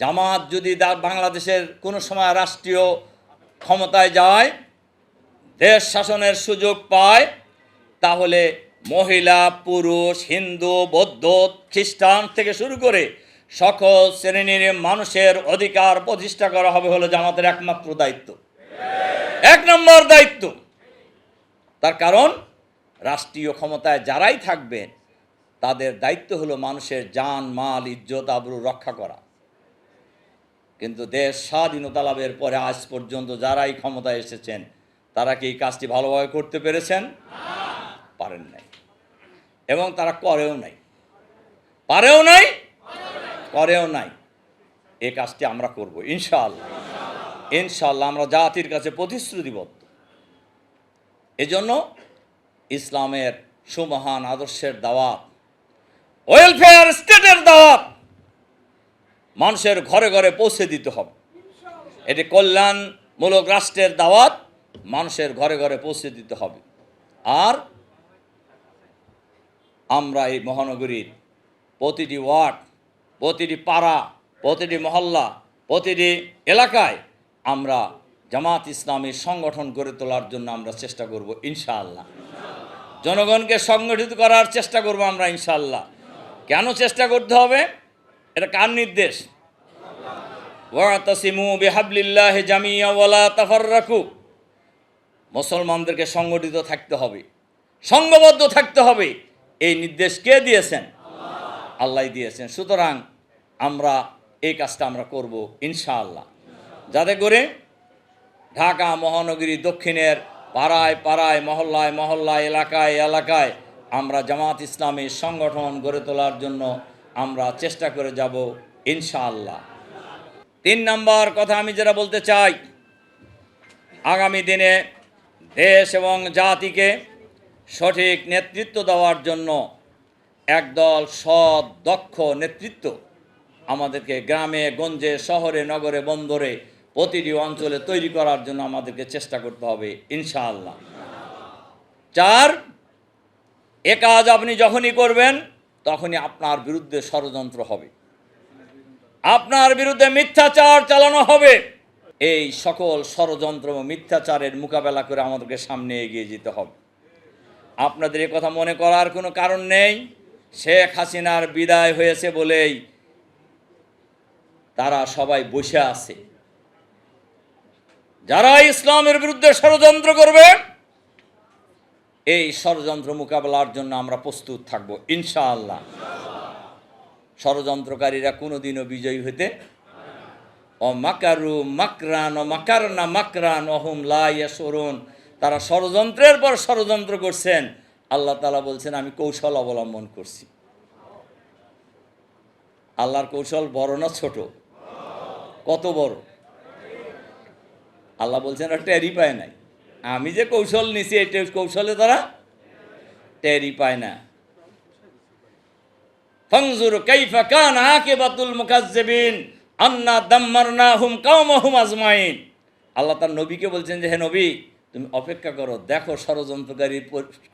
জামাত যদি বাংলাদেশের কোনো সময় রাষ্ট্রীয় ক্ষমতায় যায়, দেশ শাসনের সুযোগ পায়, তাহলে মহিলা, পুরুষ, হিন্দু, বৌদ্ধ, খ্রিস্টান থেকে শুরু করে সকল শ্রেণির মানুষের অধিকার প্রতিষ্ঠা করা হবে হলো জামাতের একমাত্র দায়িত্ব। এক নম্বর দায়িত্ব। তার কারণ, রাষ্ট্রীয় ক্ষমতায় যারাই থাকবেন তাদের দায়িত্ব হলো মানুষের জান, মাল, ইজ্জত, আবরু রক্ষা করা। কিন্তু দেশ স্বাধীনতা লাভের পরে আজ পর্যন্ত যারাই ক্ষমতায় এসেছেন, তারা কি এই কাজটি ভালোভাবে করতে পেরেছেন? পারেন নাই। এবং তারা করেও নাই। পারেও নাই? করেও নাই। এই কাজটি আমরা করব, ইনশাআল্লাহ। ইনশাআল্লাহ আমরা জাতির কাছে প্রতিশ্রুতিবদ্ধ। এজন্য ইসলামের সুমহান আদর্শের দাওয়াত ওয়েলফেয়ার স্টেটের দাওয়াত মানুষের ঘরে ঘরে পৌঁছে দিতে হবে। এটি কল্যাণমূলক রাষ্ট্রের দাওয়াত, মানুষের ঘরে ঘরে পৌঁছে দিতে হবে। আর আমরা এই মহানগরীর প্রতিটি ওয়ার্ড, প্রতিটি পাড়া, প্রতিটি মহল্লা, প্রতিটি এলাকায় আমরা জামাত ইসলামের সংগঠন গড়ে তোলার জন্য আমরা চেষ্টা করব ইনশাআল্লাহ। জনগণকে সংগঠিত করার চেষ্টা করব আমরা ইনশাআল্লাহ। কেন চেষ্টা করতে হবে? এটা কার নির্দেশ? বিহাবলিল্লাহ মুসলমানদেরকে সংগঠিত থাকতে হবে, সংঘবদ্ধ থাকতে হবে। এই নির্দেশ কে দিয়েছেন? আল্লাহ দিয়েছেন। সুতরাং আমরা এই কাজটা আমরা করব ইনশাআল্লাহ। যাতে করে ঢাকা মহানগরী দক্ষিণের পাড়ায় পাড়ায়, মহল্লায় মহল্লায়, এলাকায় এলাকায় আমরা জামাত ইসলামের সংগঠন গড়ে তোলার জন্য আমরা চেষ্টা করে যাব ইনশাআল্লাহ। তিন নম্বর কথা আমি যেটা বলতে চাই, আগামী দিনে দেশ এবং জাতিকে সঠিক নেতৃত্ব দেওয়ার জন্য একদল সৎ দক্ষ নেতৃত্ব আমাদেরকে গ্রামে, গঞ্জে, শহরে, নগরে, বন্দরে, প্রতিটি অঞ্চলে তৈরি করার জন্য আমাদেরকে চেষ্টা করতে হবে ইনশাআল্লাহ। চার, এ কাজ আপনি যখনই করবেন তখনই আপনার বিরুদ্ধে ষড়যন্ত্র হবে। আপনার বিরুদ্ধে মিথ্যাচার চালানো হবে। এই সকল ষড়যন্ত্র মিথ্যাচারের মোকাবেলা করে আমাদেরকে সামনে এগিয়ে যেতে হবে। আপনাদের এ কথা মনে করার কোনো কারণ নেই। শেখ হাসিনার বিদায় হয়েছে বলেই তারা সবাই বসে আছে। যারা ইসলামের বিরুদ্ধে ষড়যন্ত্র করবে এই ষড়যন্ত্র মোকাবেলার জন্য আমরা প্রস্তুত থাকব, ইনশাআল্লাহ। ষড়যন্ত্রকারীরা কোনোদিনও বিজয়ী হতে ও মাকারু মাকরান ও মাকারনা মাকরান, অহুম লাইয়াসরুন তারা ষড়যন্ত্রের পর ষড়যন্ত্র করছেন। আল্লাহ তালা বলছেন, আমি কৌশল অবলম্বন করছি। আল্লাহর কৌশল বড় না ছোট? কত বড়? আল্লাহ বলছেন, আর টেরি পায় নাই। আমি যে কৌশল নিছি, এই কৌশলে তারা টেরি পায় না। ফংজুর কাইফা কান আকে বাতুল মুকাজ্জিবিন, আন্না দাম্মারনাহুম কাওমাহুম আজমাইন। আল্লাহ তার নবীকে বলছেন যে, হে নবী, তুমি অপেক্ষা করো, দেখো ষড়যন্ত্রকারী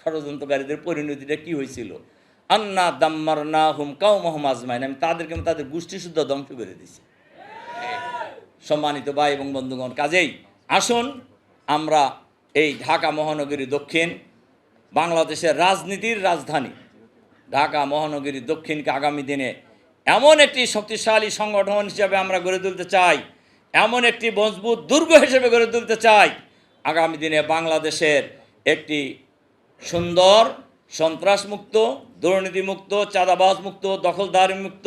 ষড়যন্ত্রকারীদের পরিণতিটা কি হয়েছিল। আন্না দাম্মারনাহুম কাওমাহুম আজমাইন। আমি তাদেরকে, আমি তাদের গোষ্ঠী শুদ্ধ ধ্বংস করে দিছি। সম্মানিত ভাই এবং বন্ধুগণ, কাজেই আসুন, আমরা এই ঢাকা মহানগরী দক্ষিণ বাংলাদেশের রাজনীতির রাজধানী। ঢাকা মহানগরী দক্ষিণকে আগামী দিনে এমন একটি শক্তিশালী সংগঠন হিসেবে আমরা গড়ে তুলতে চাই, এমন একটি মজবুত দুর্গ হিসেবে গড়ে তুলতে চাই। আগামী দিনে বাংলাদেশের একটি সুন্দর, সন্ত্রাসমুক্ত, দুর্নীতিমুক্ত চাঁদাবাজ মুক্ত দখলদারি মুক্ত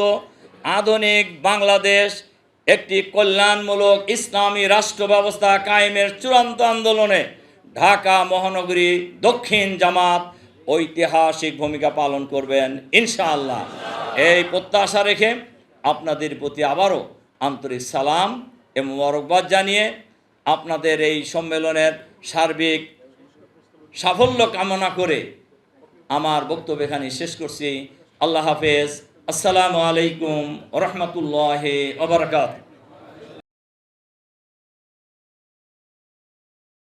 আধুনিক বাংলাদেশ, একটি কল্যাণমূলক ইসলামী রাষ্ট্র ব্যবস্থা কায়েমের চূড়ান্ত আন্দোলনে ঢাকা মহানগরী দক্ষিণ জামাত ঐতিহাসিক ভূমিকা পালন করবেন, ইনশাআল্লাহ। এই প্রত্যাশা রেখে আপনাদের প্রতি আবারও আন্তরিক সালাম এবং মরকবাদ জানিয়ে আপনাদের এই সম্মেলনের সার্বিক সাফল্য কামনা করে আমার বক্তব্য এখানে শেষ করছি। আল্লাহ হাফেজ। আসসালামু আলাইকুম রহমতুল্লাহ ওবরাকাত